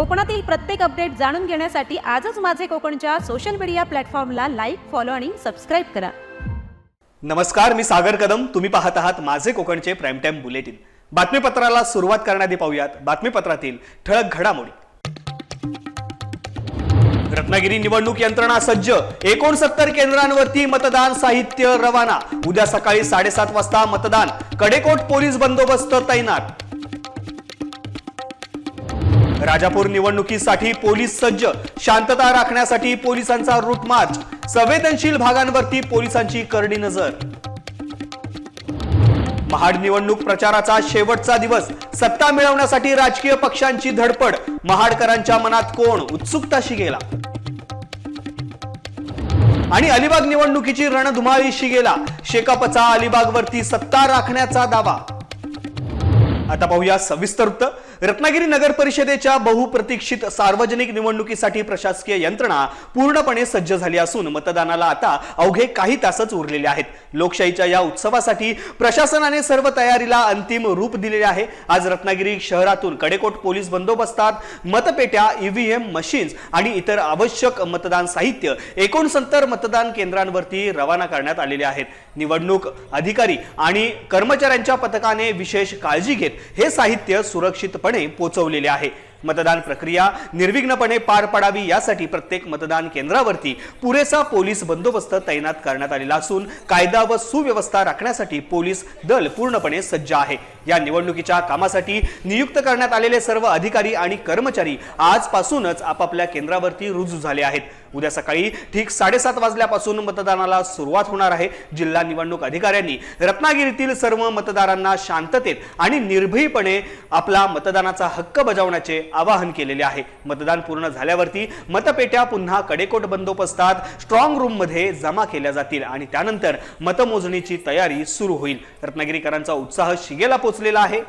कोकणातील प्रत्येक अपडेट जाणून घेण्यासाठी आजच माझे कोकणच्या सोशल मीडिया प्लॅटफॉर्मला लाईक फॉलो आणि सबस्क्राईब करा. नमस्कार मी सागर कदम. तुम्ही पाहत आहात माझे कोकणचे प्राईम टाईम बुलेटिन बातमीपत्राला सुरुवात करण्याआधी पाहूयात. बातमीपत्रातील ठळक घडामोडी. रत्नागिरी निवडणूक यंत्रणा सज्ज. एकोणसत्तर केंद्रांवरती मतदान साहित्य रवाना. उद्या सकाळी साडेसात वाजता मतदान. कडेकोट पोलीस बंदोबस्त तैनात. राजापूर निवडणुकीसाठी पोलीस सज्ज शांतता राखण्यासाठी पोलिसांचा रूट मार्च संवेदनशील भागांवरती पोलिसांची करडी नजर. महाड निवडणूक प्रचाराचा शेवटचा दिवस सत्ता मिळवण्यासाठी राजकीय पक्षांची धडपड महाडकरांच्या मनात कोण उत्सुकताशी गेला? आणि अलिबाग निवडणुकीची रणधुमाळीशी गेला शेकापचा अलिबागवरती सत्ता राखण्याचा दावा. आता पाहूया सविस्तर वृत्त. रत्नागिरी नगर परिषदेच्या बहुप्रतीक्षित सार्वजनिक निवडणुकीसाठी प्रशासकीय यंत्रणा पूर्णपणे सज्ज झाली असून मतदानाला आता अवघे काही तासच उरलेले आहेत. लोकशाहीच्या या उत्सवासाठी प्रशासनाने सर्व तयारीला अंतिम रूप दिलेले आहे. आज रत्नागिरी शहरातून कडेकोट पोलीस बंदोबस्तात मतपेट्या ईव्हीएम मशीन्स आणि इतर आवश्यक मतदान साहित्य एकोणसत्तर मतदान केंद्रांवरती रवाना करण्यात आलेले आहेत. निवडणूक अधिकारी आणि कर्मचाऱ्यांच्या पथकाने विशेष काळजी घेत हे साहित्य सुरक्षितपणे पोहोचवलेले आहे. मतदान प्रक्रिया निर्विघ्नपणे पार पडावी यासाठी प्रत्येक मतदान केंद्रावरती पुरेसा पोलीस बंदोबस्त तैनात करण्यात आलेला असून कायदा व सुव्यवस्था राखण्यासाठी पोलीस दल पूर्णपणे सज्ज आहे. या निवडणुकीच्या कामासाठी नियुक्त करण्यात आलेले सर्व अधिकारी आणि कर्मचारी आजपासूनच आपापल्या केंद्रावरती रुजू झाले आहेत. उद्या सकाळी ठीक साडेसात वाजल्यापासून मतदानाला सुरुवात होणार आहे. जिल्हा निवडणूक अधिकाऱ्यांनी रत्नागिरीतील सर्व मतदारांना शांततेत आणि निर्भयपणे आपला मतदानाचा हक्क बजावण्याचे आवाहन केलेले आहे. मतदान पूर्ण झाल्यावरती मतपेट्या पुन्हा कडेकोट बंदोबस्तात स्ट्रॉंग रूममध्ये जमा केल्या जातील आणि त्यानंतर मतमोजणीची तयारी सुरू होईल. रत्नागिरीकरांचा उत्साह शिगेला पोचलेला आहे.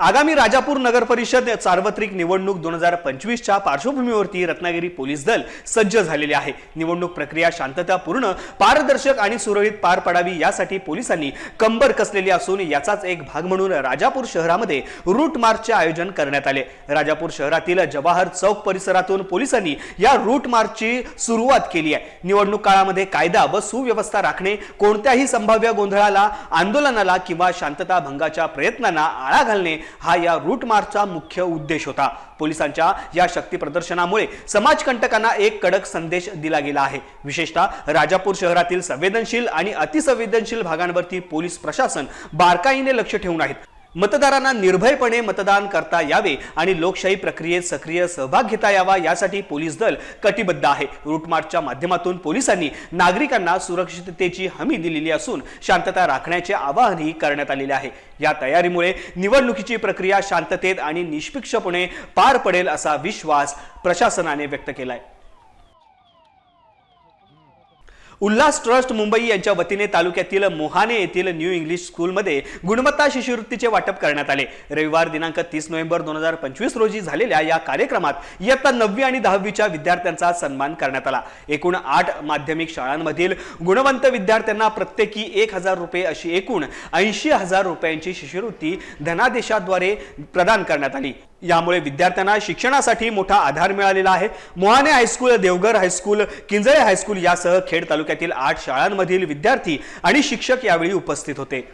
आगामी राजापूर नगर परिषद सार्वत्रिक निवडणूक दोन हजार पंचवीसच्या पार्श्वभूमीवरती रत्नागिरी पोलीस दल सज्ज झालेले आहे. निवडणूक प्रक्रिया शांततापूर्ण पारदर्शक आणि सुरळीत पार पडावी यासाठी पोलिसांनी कंबर कसलेली असून याचाच एक भाग म्हणून राजापूर शहरामध्ये रूट मार्चचे आयोजन करण्यात आले. राजापूर शहरातील जवाहर चौक परिसरातून पोलिसांनी या रूट मार्चची सुरुवात केली आहे. निवडणूक काळामध्ये कायदा व सुव्यवस्था राखणे कोणत्याही संभाव्य गोंधळाला आंदोलनाला किंवा शांतता भंगाच्या प्रयत्नांना आळा घालणे हा या रूट मार्चचा मुख्य उद्देश होता. पोलिसांच्या या शक्ती प्रदर्शनामुळे समाजकंटकांना एक कडक संदेश दिला गेला आहे. विशेषतः राजापूर शहरातील संवेदनशील आणि अतिसंवेदनशील भागांवरती पोलीस प्रशासन बारकाईने लक्ष ठेवून आहेत. मतदारांना निर्भयपणे मतदान करता यावे आणि लोकशाही प्रक्रियेत सक्रिय सहभाग घेता यावा यासाठी पोलीस दल कटिबद्ध आहे. रूटमार्चच्या माध्यमातून पोलिसांनी नागरिकांना सुरक्षिततेची हमी दिलेली असून शांतता राखण्याचे आवाहनही करण्यात आलेले आहे. या तयारीमुळे निवडणुकीची प्रक्रिया शांततेत आणि निष्पक्षपणे पार पडेल असा विश्वास प्रशासनाने व्यक्त केलाय. उल्हास ट्रस्ट मुंबई यांच्या वतीने तालुक्यातील मोहाने येथील न्यू इंग्लिश स्कूलमध्ये गुणवत्ता शिष्यवृत्तीचे वाटप करण्यात आले. रविवार दिनांक तीस नोव्हेंबर दोन हजार पंचवीस रोजी झालेल्या या कार्यक्रमात इयत्ता नववी आणि दहावीच्या विद्यार्थ्यांचा सन्मान करण्यात आला. एकूण आठ माध्यमिक शाळांमधील गुणवंत विद्यार्थ्यांना प्रत्येकी एक हजार रुपये अशी एकूण ऐंशी हजार रुपयांची शिष्यवृत्ती धनादेशाद्वारे प्रदान करण्यात आली. यामुळे विद्यार्थ्यांना शिक्षणासाठी मोठा आधार मिळालेला आहे. Mohane high school Devghar high school Kinjale high school यासह खेड तालुक्यातील आठ शाळांमधील विद्यार्थी आणि शिक्षक यावेळी उपस्थित होते.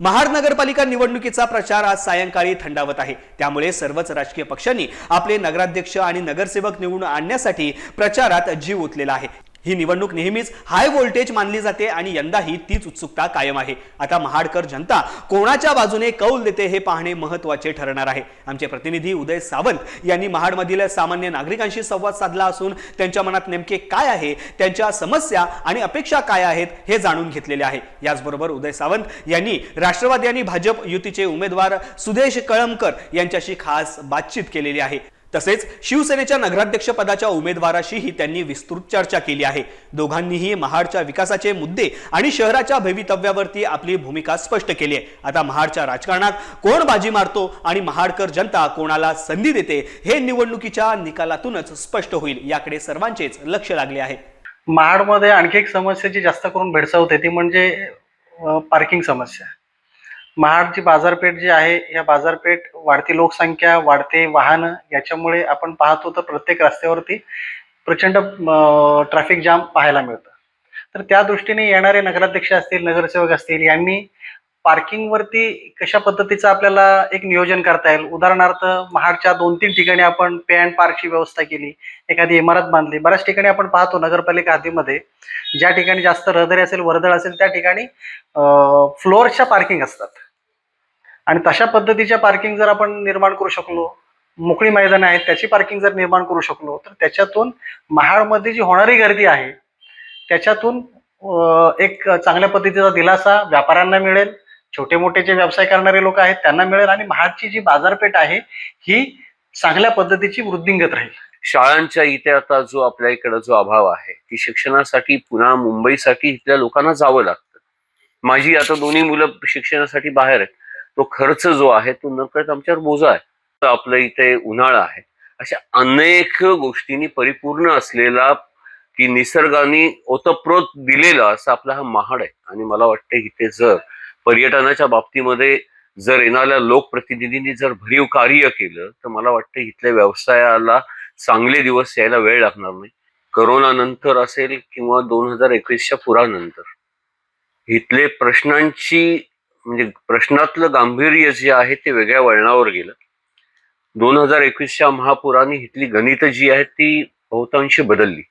महाड नगरपालिका निवडणुकीचा प्रचार आज सायंकाळी थंडावत आहे. त्यामुळे सर्वच राजकीय पक्षांनी आपले नगराध्यक्ष आणि नगरसेवक निवडून आणण्यासाठी प्रचारात जीव ओतलेला आहे. ही निवडणूक नेहमीच हाय व्होल्टेज मानली जाते आणि यंदाही तीच उत्सुकता कायम आहे. आता महाडकर जनता कोणाच्या बाजूने कौल देते हे पाहणे महत्त्वाचे ठरणार आहे. आमचे प्रतिनिधी उदय सावंत यांनी महाडमधील सामान्य नागरिकांशी संवाद साधला असून त्यांच्या मनात नेमके काय आहे त्यांच्या समस्या आणि अपेक्षा काय आहेत हे जाणून घेतलेले आहे. याचबरोबर उदय सावंत यांनी राष्ट्रवादी आणि भाजप युतीचे उमेदवार सुदेश कळमकर यांच्याशी खास बातचीत केलेली आहे. तसेच शिवसेनेच्या नगराध्यक्ष पदाच्या उमेदवाराशीही त्यांनी विस्तृत चर्चा केली आहे. दोघांनीही महाडच्या विकासाचे मुद्दे आणि शहराच्या भवितव्यावरती आपली भूमिका स्पष्ट केली आहे. आता महाडच्या राजकारणात कोण बाजी मारतो आणि महाडकर जनता कोणाला संधी देते हे निवडणुकीच्या निकालातूनच स्पष्ट होईल. याकडे सर्वांचेच लक्ष लागले आहे. महाडमध्ये आणखी एक समस्या जी जास्त करून भेडसावते ती म्हणजे पार्किंग समस्या. महाडची बाजारपेठ जी आहे या बाजारपेठ वाढती लोकसंख्या वाढते वाहनं याच्यामुळे आपण पाहतो तर प्रत्येक रस्त्यावरती प्रचंड ट्रॅफिक जाम पाहायला मिळतं. तर त्या दृष्टीने येणारे नगराध्यक्ष असतील नगरसेवक असतील यांनी पार्किंगवरती कशा पद्धतीचं आपल्याला एक नियोजन करता येईल? उदाहरणार्थ महाडच्या दोन तीन ठिकाणी आपण पे अँड पार्कची व्यवस्था केली एखादी इमारत बांधली बऱ्याच ठिकाणी आपण पाहतो नगरपालिका हद्दीमध्ये ज्या ठिकाणी जास्त रहदारी असेल वर्दळ असेल त्या ठिकाणी फ्लोअरच्या पार्किंग असतात. आणि तशा पद्धतीच्या पार्किंग जर आपण निर्माण करू शकलो मोकळी मैदानं आहेत त्याची पार्किंग जर निर्माण करू शकलो तर त्याच्यातून महाडमध्ये जी होणारी गर्दी आहे त्याच्यातून एक चांगल्या पद्धतीचा दिलासा व्यापाऱ्यांना मिळेल छोटे मोठे जे व्यवसाय करणारे लोक आहेत त्यांना मिळेल आणि महाडची जी बाजारपेठ आहे ही चांगल्या पद्धतीची वृद्धिंगत राहील. शाळांच्या इथे आता जो आपल्या इकडे जो अभाव आहे की शिक्षणासाठी पुन्हा मुंबईसाठी इथल्या लोकांना जावं लागतं. माझी आता दोन्ही मुलं शिक्षणासाठी बाहेर आहेत. तो खर्च जो आहे तो नकळत आमच्यावर बोजा आहे. तर आपलं इथे उन्हाळा आहे. अशा अनेक गोष्टींनी परिपूर्ण असलेला की निसर्गाने ओतप्रोत दिलेला असा आपला हा महाड आहे. आणि मला वाटतं इथे जर पर्यटनाच्या बाबतीमध्ये जर येणाऱ्या लोकप्रतिनिधींनी जर भरीव कार्य केलं तर मला वाटतं इथल्या व्यवसायाला चांगले दिवस यायला वेळ लागणार नाही. करोना नंतर असेल किंवा दोन हजार एकवीसच्या पुरानंतर. इथले प्रश्नांची म्हणजे प्रश्नातलं गांभीर्य जे आहे ते वेगळ्या वळणावर गेलं. दोन हजार एकवीसच्या महापुराने इथली गणित जी आहेत ती बहुतांशी बदलली.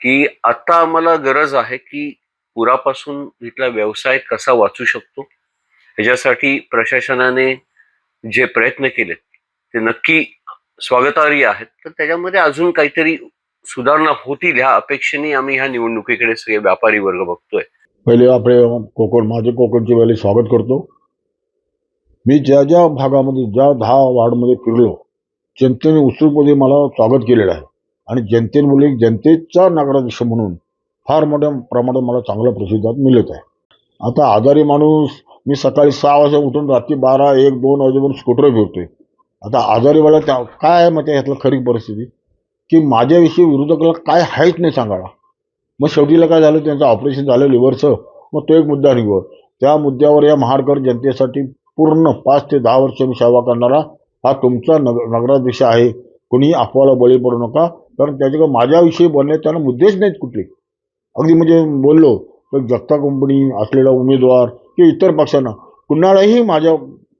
की आता आम्हाला गरज आहे की पुरापासून इथला व्यवसाय कसा वाचू शकतो? ह्याच्यासाठी प्रशासनाने जे प्रयत्न केलेत ते नक्की स्वागतार्ह आहेत. तर त्याच्यामध्ये अजून काहीतरी सुधारणा होतील ह्या अपेक्षेने आम्ही ह्या निवडणुकीकडे सगळे व्यापारी वर्ग बघतोय. पहिले आपले कोकण माझे कोकणची पहिले स्वागत करतो. मी ज्या ज्या भागामध्ये ज्या दहा वार्डमध्ये फिरलो जनतेने उत्सुकपणे मला स्वागत केलेलं आहे. आणि जनतेने बोलले जनतेचा नगराध्यक्ष म्हणून फार मोठ्या प्रमाणात मला चांगला प्रतिसाद मिळत आहे. आता आजारी माणूस मी सकाळी सहा वाजता उठून रात्री बारा एक दोन वाजेपर्यंत स्कूटर फिरतोय. आता आजारीवाला त्या काय आहे मग ह्यातलं खरी परिस्थिती? की माझ्याविषयी विरोधकाला काय आहेच नाही सांगायला? मग शेवटीला काय झालं? त्यांचं ऑपरेशन झालं लिव्हरचं मग तो एक मुद्दा निघो त्या मुद्द्यावर या महाडकर जनतेसाठी पूर्ण पाच ते दहा वर्ष मी सेवा करणारा हा तुमचा नग नगराध्यक्ष आहे. कोणी अफवाला बळी पडू नका. कारण त्याच्याकडे माझ्याविषयी बोलणे त्यांना मुद्देच नाहीत कुठले. अगदी म्हणजे बोललो तर जगता कंपनी असलेला उमेदवार किंवा इतर पक्षांना. कुणालाही माझ्या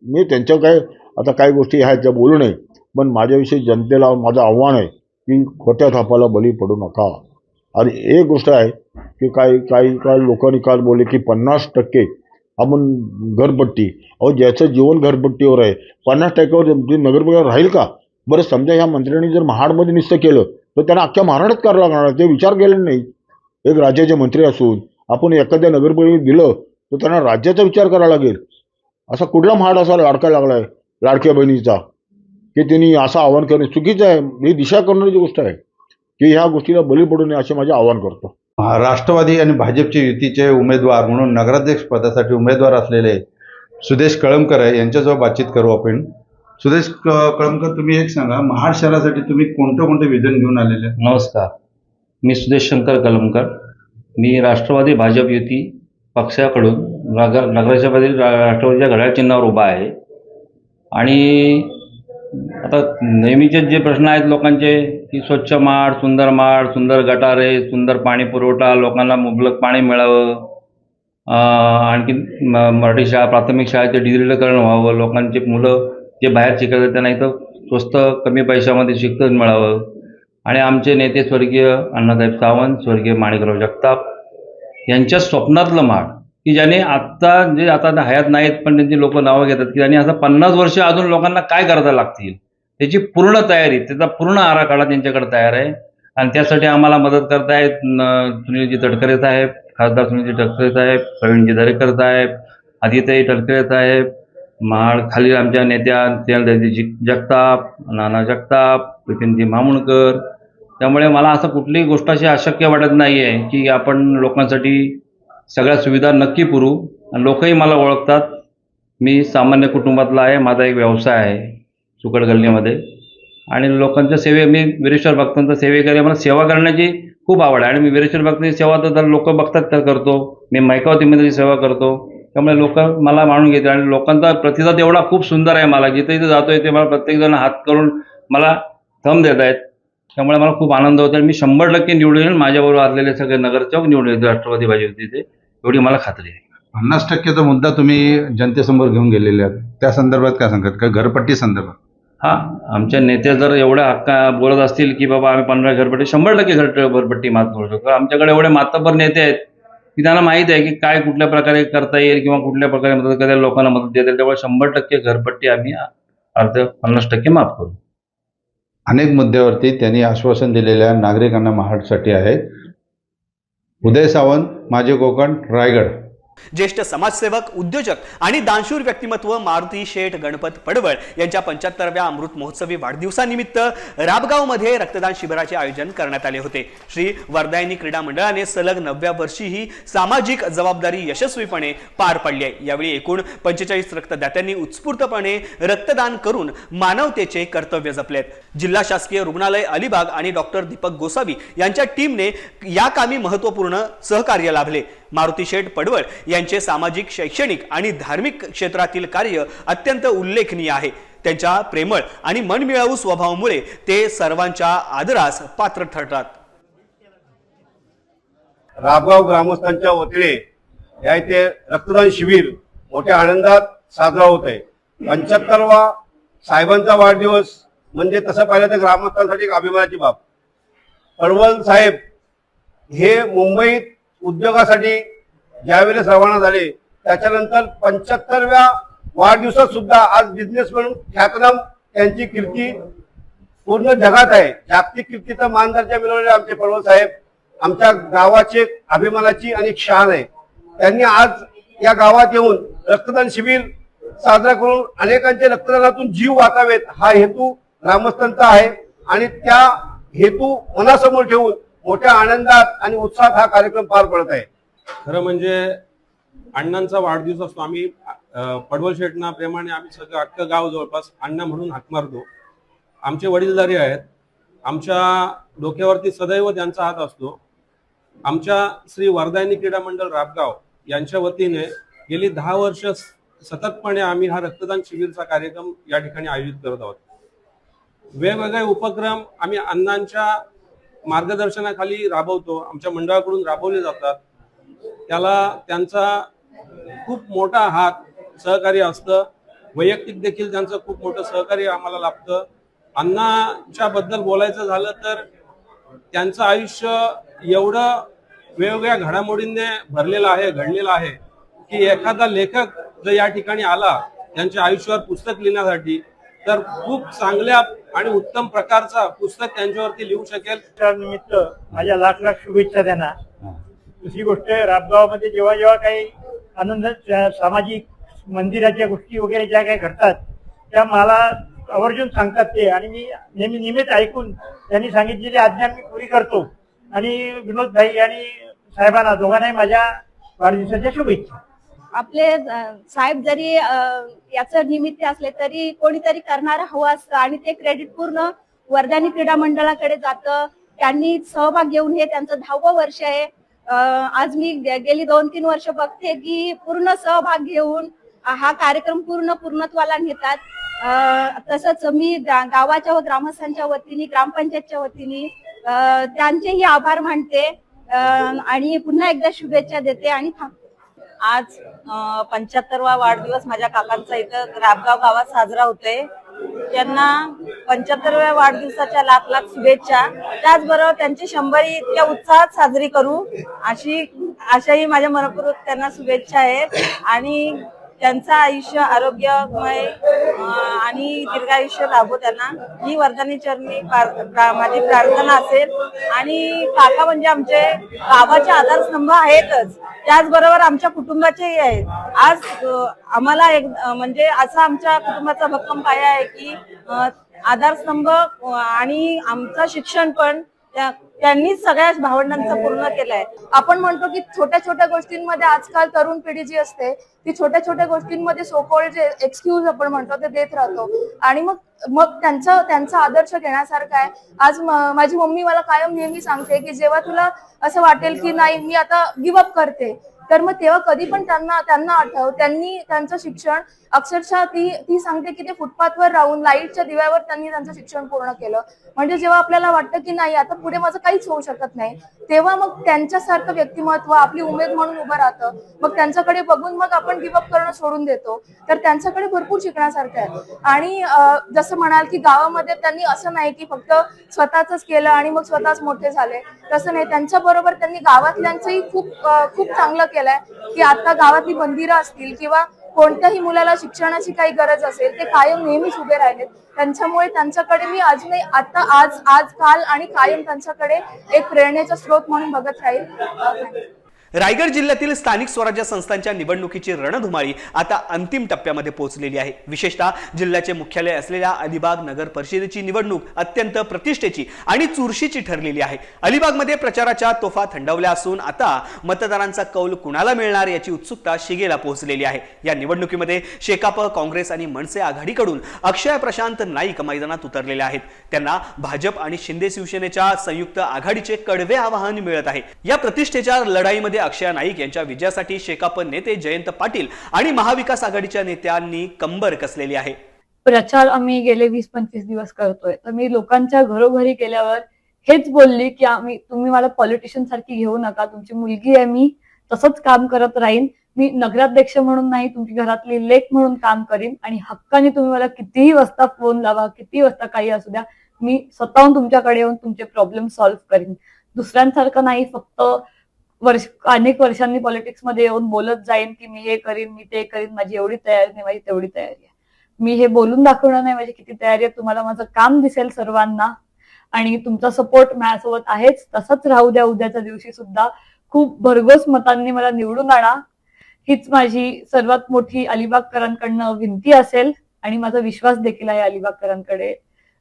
मी त्यांच्या काय आता काही गोष्टी आहेत ज्या बोलू नये. पण माझ्याविषयी जनतेला माझं आव्हान आहे की खोट्या थापाला बळी पडू नका. आणि एक गोष्ट आहे की काही काही काही लोकांनी काल बोलले की पन्नास टक्के आपण घरपट्टी अहो ज्याचं जीवन घरपट्टीवर आहे पन्नास टक्क्यावर जे नगरपालिका राहील का? बरं समजा ह्या मंत्र्यांनी जर महाडमध्ये निस्त केलं तर त्यांना अख्ख्या महाराष्ट्रात करावं लागणार ते विचार केले नाही एक राज्याचे मंत्री असून आपण एखाद्या नगरपालिकेत दिलं तर त्यांना राज्याचा विचार करावा लागेल. असा कुठला महाड असा लाडका लागला आहे लाडक्या बहिणीचा की त्यांनी असं आव्हान करणे चुकीचं आहे ही दिशा करणारी गोष्ट आहे. की ह्या गोष्टीला बळी पडू नये असे माझे आव्हान करतो. राष्ट्रवादी आणि भाजपचे युतीचे उमेदवार म्हणून नगराध्यक्ष पदासाठी उमेदवार असलेले सुदेश कळमकर आहे यांच्याजवळ बातचीत करू आपण. सुदेश क- कळमकर तुम्ही एक सांगा महाड शहरासाठी तुम्ही कोणतं कोणतं विजन घेऊन आलेले आहे? नमस्कार. मी सुदेश शंकर कलमकर. मी राष्ट्रवादी भाजप युती पक्षाकडून नगर नगराध्यक्षपदी रा- राष्ट्रवादीच्या घड्याळ चिन्हावर उभा आहे. आणि आता नेहमीचे जे प्रश्न आहेत लोकांचे की स्वच्छ माळ सुंदर माळ सुंदर गटारे सुंदर पाणी पुरवठा लोकांना मुबलक पाणी मिळावं आणखी मराठी शाळा प्राथमिक शाळेचे डिजिटलीकरण व्हावं लोकांचे मुलं जे बाहेर शिकायचं त्यांना इथं स्वस्त कमी पैशामध्ये शिक्षण मिळावं. आणि आमचे नेते स्वर्गीय अण्णासाहेब सावंत स्वर्गीय माणिकराव जगताप यांच्या स्वप्नातलं माळ की ज्याने आत्ता जे आता हयात नाहीत पण त्यांची लोक नावं घेतात की त्यांनी असं पन्नास वर्ष अजून लोकांना काय करायला लागतील? त्याची पूर्ण तयारी त्याचा पूर्ण आराखडा त्यांच्याकडे तयार आहे. आणि त्यासाठी आम्हाला मदत करतायत सुनीलजी तटकरे साहेब खासदार सुनीलजी तटकरे साहेब प्रवीणजी दरेकर साहेब आदित्यजी तटकरे साहेब महाड खालील आमच्या नेत्या स्नेहलदेवी जगताप नाना जगताप विपिनजी मामुणकर. त्यामुळे मला असं कुठलीही गोष्ट अशी अशक्य वाटत नाही आहे की आपण लोकांसाठी सगळ्या सुविधा नक्की पुरू. आणि लोकही मला ओळखतात. मी सामान्य कुटुंबातला आहे माझा एक व्यवसाय आहे. सुकड गल्लीमध्ये आणि लोकांच्या सेवे मी वीरेश्वर भक्तांचा सेवेकरी मला सेवा करण्याची खूप आवड आहे. आणि मी वीरेश्वर भक्तांची सेवा तर लोक बघतात तर करतो. मी मैकावतीमध्ये सेवा करतो त्यामुळे लोक मला मानून घेते. आणि लोकांचा प्रतिसाद एवढा खूप सुंदर आहे मला. जिथे जिथे आहे ते मला प्रत्येकजण हात करून मला थम देत आहेत. त्यामुळे मला खूप आनंद होतो. आणि मी शंभर टक्के निवडून येईल माझ्याबरोबर असलेले सगळे नगरसेवक निवडून येतील. राष्ट्रवादी ते. एवढी मला खात्री आहे. पन्नास टक्केचा मुद्दा तुम्ही जनतेसमोर घेऊन गेलेले आहात. त्या संदर्भात काय सांगतात? का घरपट्टी संदर्भात? हा आमच्या नेत्या जर एवढ्या हक्का बोलत असतील की बाबा आम्ही पंधरा घरपट्टी शंभर टक्के घर घरपट्टी मात करू शकतो. आमच्याकडे एवढे मातबर नेते आहेत की त्यांना माहीत आहे की काय कुठल्या प्रकारे करता येईल किंवा कुठल्या प्रकारे मदत करता येईल लोकांना मदत देता येईल. त्यामुळे शंभर टक्के घरपट्टी आम्ही अर्ध पन्नास टक्के माफ करू. अनेक मुद्द्यावरती त्यांनी आश्वासन दिलेल्या नागरिकांना महाडसाठी आहे. उदय सावंत माझे कोकण रायगड. ज्येष्ठ समाजसेवक उद्योजक आणि दानशूर व्यक्तिमत्व मारुती शेठ गणपत पडवळ यांच्या पंच्याहत्तरव्या अमृत महोत्सवी वाढदिवसानिमित्त राबगावमध्ये रक्तदान शिबिराचे आयोजन करण्यात आले होते. श्री वरदायनी क्रीडा मंडळाने सलग नवव्या वर्षी ही सामाजिक जबाबदारी यशस्वीपणे पार पडली आहे. यावेळी एकूण पंचेचाळीस रक्तदात्यांनी उत्स्फूर्तपणे रक्तदान करून मानवतेचे कर्तव्य जपलेत. जिल्हा शासकीय रुग्णालय अलिबाग आणि डॉक्टर दीपक गोसावी यांच्या टीमने या कामी महत्त्वपूर्ण सहकार्य लाभले. मारुती शेठ पडवळ यांचे सामाजिक शैक्षणिक आणि धार्मिक क्षेत्रातील कार्य अत्यंत उल्लेखनीय आहे. त्यांच्या प्रेमळ आणि मनमिळावू स्वभावामुळे ते सर्वांच्या आदरास पात्र ठरतात. राबगाव ग्रामस्थांच्या वतीने या इथे रक्तदान शिबिर मोठ्या आनंदात साजरा होत आहे. पंच्याहत्तरवा साहेबांचा वाढदिवस म्हणजे तसं पाहिलं तर ग्रामस्थांसाठी एक अभिमानाची बाब. पडवल साहेब हे मुंबईत उद्योगासाठी ज्यावेळेस रवाना झाले त्याच्यानंतर पंच्याहत्तरव्या वाढदिवसात सुद्धा आज बिझनेस म्हणून ख्यातनाम त्यांची कीर्ती पूर्ण जगात आहे. जागतिक कीर्तीचा मान दर्जा मिळवलेले आमचे पडवळ साहेब आमच्या गावाचे अभिमानाची आणि शान आहे. त्यांनी आज या गावात येऊन रक्तदान शिबिर साजरा करून अनेकांचे रक्तदानातून जीव वाचावेत हा हेतू ग्रामस्थांचा आहे. आणि त्या हेतू मनासमोर ठेवून मोठ्या आनंदात आणि उत्साहात हा कार्यक्रम पार पडत आहे. खरं म्हणजे अण्णांचा वाढदिवस असतो. आम्ही पडवल शेटना प्रेमाने आम्ही सगळं अख्खं गाव जवळपास अण्णा म्हणून हाक मारतो. आमचे वडीलधारी आहेत. आमच्या डोक्यावरती सदैव त्यांचा हात असतो. आमच्या श्री वरदायनी क्रीडा मंडळ राबगाव यांच्या वतीने गेली दहा वर्ष सततपणे आम्ही हा रक्तदान शिबिरचा कार्यक्रम या ठिकाणी आयोजित करत आहोत. वेगवेगळे उपक्रम आम्ही अण्णांच्या मार्गदर्शनाखाली राबवतो. आमच्या मंडळाकडून राबवले जातात. त्याला त्यांचा खूप मोठा हात सहकार्य असतं. वैयक्तिक देखील त्यांचं खूप मोठं सहकार्य आम्हाला लाभतं. अण्णाच्या बद्दल बोलायचं झालं तर त्यांचं आयुष्य एवढं वेगवेगळ्या घडामोडींनी भरलेलं आहे घडलेलं आहे की एखादा लेखक जर या ठिकाणी आला त्यांच्या आयुष्यावर पुस्तक लिहिण्यासाठी तर खूप चांगल्या आणि उत्तम प्रकारचा पुस्तक त्यांच्यावरती लिहू शकेल. निमित्त माझ्या लाख लाख शुभेच्छा त्यांना दुसरी गोष्ट राबगावमध्ये जेव्हा जेव्हा काही आनंद सामाजिक मंदिराच्या गोष्टी वगैरे ज्या काही घडतात त्या मला आवर्जून सांगतात ते. आणि मी नेहमी नियमित ऐकून त्यांनी सांगितलेली आज्ञा मी पुरी करतो. आणि विनोद भाई आणि साहेबांना दोघांनाही माझ्या वाढदिवसाच्या शुभेच्छा. आपले साहेब जरी याच याचं निमित्त असले तरी कोणीतरी करणार हवं असतं आणि ते क्रेडिट पूर्ण वर्धानी क्रीडा मंडळाकडे जातं. त्यांनी सहभाग घेऊन हे त्यांचं दहावं वर्ष आहे. आज मी गेली दोन तीन वर्ष बघते की पूर्ण सहभाग घेऊन हा कार्यक्रम पूर्ण पूर्णत्वाला नेतात. तसंच मी गावाच्या व ग्रामस्थांच्या वतीने ग्रामपंचायतच्या वतीने त्यांचेही आभार मानते. आणि पुन्हा एकदा शुभेच्छा देते आणि थांबते. आज पंच्याहत्तरवा वाढदिवस माझ्या काकांचा इथं राबगाव गावात साजरा होतोय. त्यांना पंच्याहत्तरव्या वाढदिवसाच्या लाख लाख शुभेच्छा. त्याचबरोबर त्यांची शंभरी इतक्या उत्साहात साजरी करू. अशी अशाही माझ्या मनपूर्वक त्यांना शुभेच्छा आहेत. आणि त्यांचं आयुष्य आरोग्यमय दीर्घायुष्य लाभो त्यांना. ही वर्धानी चरणी माझी प्रार्थना असेल. आणि काका म्हणजे आमचे गावाचे आधारस्तंभ आहेतच. त्याचबरोबर आमच्या कुटुंबाचेही आहेत. आज आम्हाला एक म्हणजे असा आमच्या कुटुंबाचा भक्कम पाया आहे की आधारस्तंभ आणि आमचं शिक्षण पण त्या- त्यांनी सगळ्याच भावंडांचं पूर्ण केलंय. आपण म्हणतो की छोट्या छोट्या गोष्टींमध्ये आजकाल तरुण पिढी जी असते ती छोट्या छोट्या गोष्टींमध्ये सोकोळ जे एक्सक्यूज आपण म्हणतो ते देत राहतो. आणि मग मग त्यांचा त्यांचा आदर्श घेण्यासारखा आहे. आज माझी मम्मी मला कायम नेहमी सांगते की जेव्हा तुला असं वाटेल की नाही मी आता गिवअप करते. तर मग तेव्हा कधी पण त्यांना त्यांना आठव त्यांनी त्यांचं शिक्षण अक्षरशः ती ती सांगते की ते फुटपाथवर राहून लाईटच्या दिव्यावर त्यांनी त्यांचं शिक्षण पूर्ण केलं. म्हणजे जेव्हा आपल्याला वाटतं की नाही आता पुढे माझं काहीच होऊ शकत नाही तेव्हा मग त्यांच्यासारखं व्यक्तिमत्व आपली उमेद म्हणून उभं राहतं. मग त्यांच्याकडे बघून मग आपण गिवअप करणं सोडून देतो. तर त्यांच्याकडे भरपूर शिकण्यासारखं आहे. आणि जसं म्हणाल की गावामध्ये त्यांनी असं नाही की फक्त स्वतःच केलं आणि मग स्वतःच मोठे झाले. तसं नाही त्यांच्या बरोबर त्यांनी गावातल्यांचंही खूप खूप चांगलं केलं. केलाय की आता गावातली मंदिरं असतील किंवा कोणत्याही मुलाला शिक्षणाची काही गरज असेल ते कायम नेहमीच उभे राहिलेत. त्यांच्यामुळे त्यांच्याकडे मी अजूनही आता आज आज काल आणि कायम त्यांच्याकडे एक प्रेरणेचा स्रोत म्हणून बघत राहील. रायगड जिल्ह्यातील स्थानिक स्वराज्य संस्थांच्या निवडणुकीची रणधुमाळी आता अंतिम टप्प्यामध्ये पोहोचलेली आहे. विशेषतः जिल्ह्याचे मुख्यालय असलेल्या अलिबाग नगर परिषदेची निवडणूक अत्यंत प्रतिष्ठेची आणि चुरशीची ठरलेली आहे. अलिबागमध्ये प्रचाराच्या तोफा थंडवल्या असून आता मतदारांचा कौल कुणाला मिळणार याची उत्सुकता शिगेला पोहोचलेली आहे. या निवडणुकीमध्ये शेकाप काँग्रेस आणि मनसे आघाडीकडून अक्षय प्रशांत नाईक मैदानात उतरलेले आहेत. त्यांना भाजप आणि शिंदे शिवसेनेच्या संयुक्त आघाडीचे कडवे आवाहन मिळत आहे. या प्रतिष्ठेच्या लढाईमध्ये अक्षय नाईक यांच्या विजयासाठी शेकाप नेते जयंत पाटील आणि महाविकास आघाडीच्या नेत्यांनी कंबर कसलेली आहे. प्रचार आम्ही गेले वीस पंचवीस दिवस करतोय. तर मी लोकांच्या घरोघरी गेल्यावर हेच बोलली की आम्ही तुम्ही मला पॉलिटिशियन सारखी घेऊ नका. तुमची मुलगी आहे मी तसंच काम करत राहीन. मी नगराध्यक्ष म्हणून नाही तुमची घरातली लेख म्हणून काम करीन. आणि हक्काने तुम्ही मला कितीही वाजता फोन लावा कितीही वाजता काही असू द्या मी स्वतःहून तुमच्याकडे येऊन तुमचे प्रॉब्लेम सॉल्व्ह करीन. दुसऱ्यांसारखं नाही फक्त वर्ष अनेक वर्षांनी पॉलिटिक्समध्ये येऊन बोलत जाईन की मी हे करीन मी ते करीन माझी एवढी तयारी नाही माझी तेवढी तयारी आहे. मी हे बोलून दाखवणार नाही माझी किती तयारी आहे तुम्हाला माझं काम दिसेल सर्वांना आणि तुमचा सपोर्ट माझ्यासोबत आहेच. तसंच राहू द्या उद्याच्या दिवशी सुद्धा खूप भरघोस मतांनी मला निवडून आणा. हीच माझी सर्वात मोठी अलिबागकरांकडनं विनंती असेल आणि माझा विश्वास देखील आहे अलिबागकरांकडे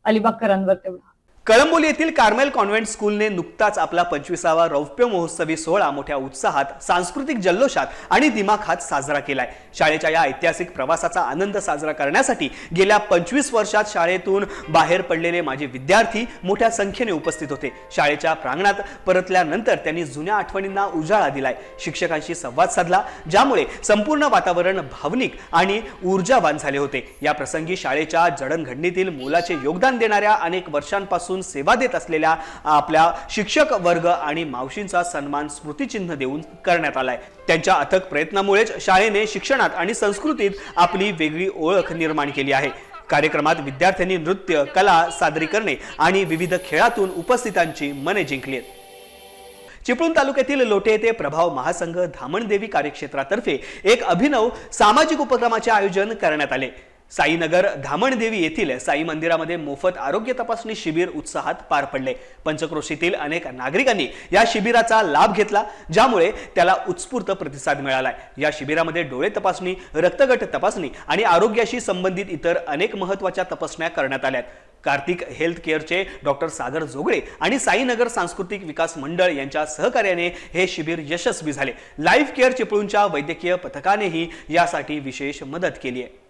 अलिबागकरांवर तेवढा. कळंबोली येथील कार्मेल कॉन्व्हेंट स्कूलने नुकताच आपला पंचवीसावा रौप्य महोत्सवी सोहळा मोठ्या उत्साहात सांस्कृतिक जल्लोषात आणि दिमाखात साजरा केलाय. शाळेच्या या ऐतिहासिक प्रवासाचा आनंद साजरा करण्यासाठी गेल्या पंचवीस वर्षात शाळेतून बाहेर पडलेले माझे विद्यार्थी मोठ्या संख्येने उपस्थित होते. शाळेच्या प्रांगणात परतल्यानंतर त्यांनी जुन्या आठवणींना उजाळा दिलाय. शिक्षकांशी संवाद साधला ज्यामुळे संपूर्ण वातावरण भावनिक आणि ऊर्जावान झाले होते. या प्रसंगी शाळेच्या जडणघडणीतील मोलाचे योगदान देणाऱ्या अनेक वर्षांपासून सेवा देत असलेल्या आपल्या शिक्षक वर्ग आणि मावशींचा सन्मान स्मृतिचिन्ह देऊन करण्यात आलाय. त्यांच्या अथक प्रयत्नामुळेच शाळेने शिक्षणात आणि संस्कृतीत आपली वेगळी ओळख निर्माण केली आहे. कार्यक्रमात विद्यार्थ्यांनी नृत्य कला सादरीकरणे आणि विविध खेळातून उपस्थितांची मने जिंकली आहेत. चिपळूण तालुक्यातील लोटे येथे प्रभाव महासंघ धामणदेवी कार्यक्षेत्रातर्फे एक अभिनव सामाजिक उपक्रमाचे आयोजन करण्यात आले. साईनगर धामणदेवी येथील साई मंदिरामध्ये मोफत आरोग्य तपासणी शिबिर उत्साहात पार पडले. पंचक्रोशीतील अनेक नागरिकांनी या शिबिराचा लाभ घेतला ज्यामुळे त्याला उत्स्फूर्त प्रतिसाद मिळालाय. या शिबिरामध्ये डोळे तपासणी रक्तगट तपासणी आणि आरोग्याशी संबंधित इतर अनेक महत्त्वाच्या तपासण्या करण्यात आल्या कार्तिक हेल्थ केअरचे डॉक्टर सागर जोगळे आणि साईनगर सांस्कृतिक विकास मंडळ यांच्या सहकार्याने हे शिबिर यशस्वी झाले. लाईफ केअर चिपळूणच्या वैद्यकीय पथकानेही यासाठी विशेष मदत केली आहे.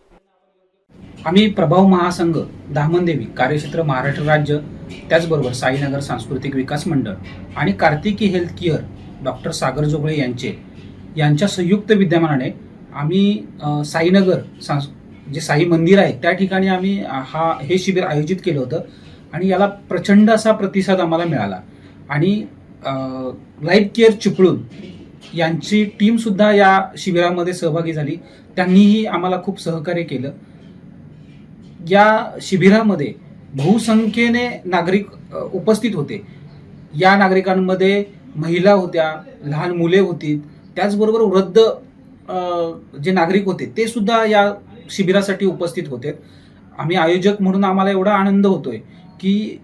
आम्ही प्रभाव महासंघ दामनदेवी कार्यक्षेत्र महाराष्ट्र राज्य त्याचबरोबर साईनगर सांस्कृतिक विकास मंडळ आणि Kartiki health care doctor Sagar Jogale यांचे यांच्या संयुक्त विद्यमानाने आम्ही साईनगर सांस जे साई मंदिर आहे त्या ठिकाणी आम्ही हा हे शिबिर आयोजित केलं होतं आणि याला प्रचंड असा प्रतिसाद आम्हाला मिळाला. आणि लाईफ केअर चिपळून यांची टीमसुद्धा या शिबिरामध्ये सहभागी झाली. त्यांनीही आम्हाला खूप सहकार्य केलं. या शिबिरामध्ये बहुसंख्येने नागरिक उपस्थित होते. या नागरिकांमध्ये महिला होत्या लहान मुले होती. त्याचबरोबर वृद्ध जे नागरिक होते ते सुद्धा या शिबिरासाठी उपस्थित होते. आम्ही आयोजक म्हणून आम्हाला एवढा आनंद होतोय की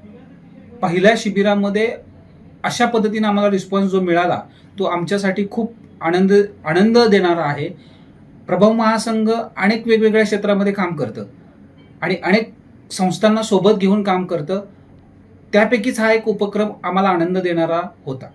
पहिल्या शिबिरामध्ये अशा पद्धतीने आम्हाला रिस्पॉन्स जो मिळाला तो आमच्यासाठी खूप आनंद आनंद देणारा आहे. प्रभाव महासंघ अनेक वेगवेगळ्या क्षेत्रामध्ये काम करतं. आणि अनेक संस्थांना सोबत घेऊन काम करतं त्यापैकीच हा एक उपक्रम आम्हाला आनंद देणारा होता.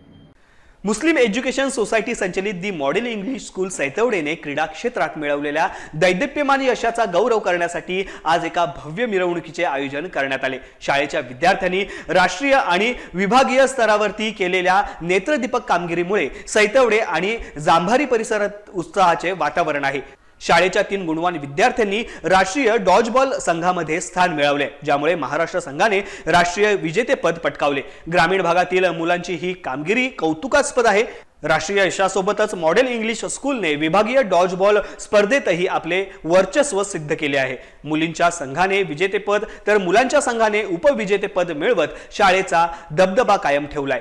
मुस्लिम एज्युकेशन सोसायटी संचलित दी मॉडेल इंग्लिश स्कूल सैतवडेने क्रीडा क्षेत्रात मिळवलेल्या दैदिप्यमान यशाचा गौरव करण्यासाठी आज एका भव्य मिरवणुकीचे आयोजन करण्यात आले. शाळेच्या विद्यार्थ्यांनी राष्ट्रीय आणि विभागीय स्तरावरती केलेल्या नेत्रदीपक कामगिरीमुळे सैतवडे आणि जांभारी परिसरात उत्साहाचे वातावरण आहे. शाळेच्या तीन गुणवान विद्यार्थ्यांनी राष्ट्रीय डॉजबॉल संघामध्ये स्थान मिळवले ज्यामुळे महाराष्ट्र संघाने राष्ट्रीय विजेतेपद पटकावले. ग्रामीण भागातील मुलांची ही कामगिरी कौतुकास्पद आहे. राष्ट्रीय यशासोबतच मॉडेल इंग्लिश स्कूलने विभागीय डॉजबॉल स्पर्धेतही आपले वर्चस्व सिद्ध केले आहे. मुलींच्या संघाने विजेतेपद तर मुलांच्या संघाने उपविजेतेपद मिळवत शाळेचा दबदबा कायम ठेवलाय.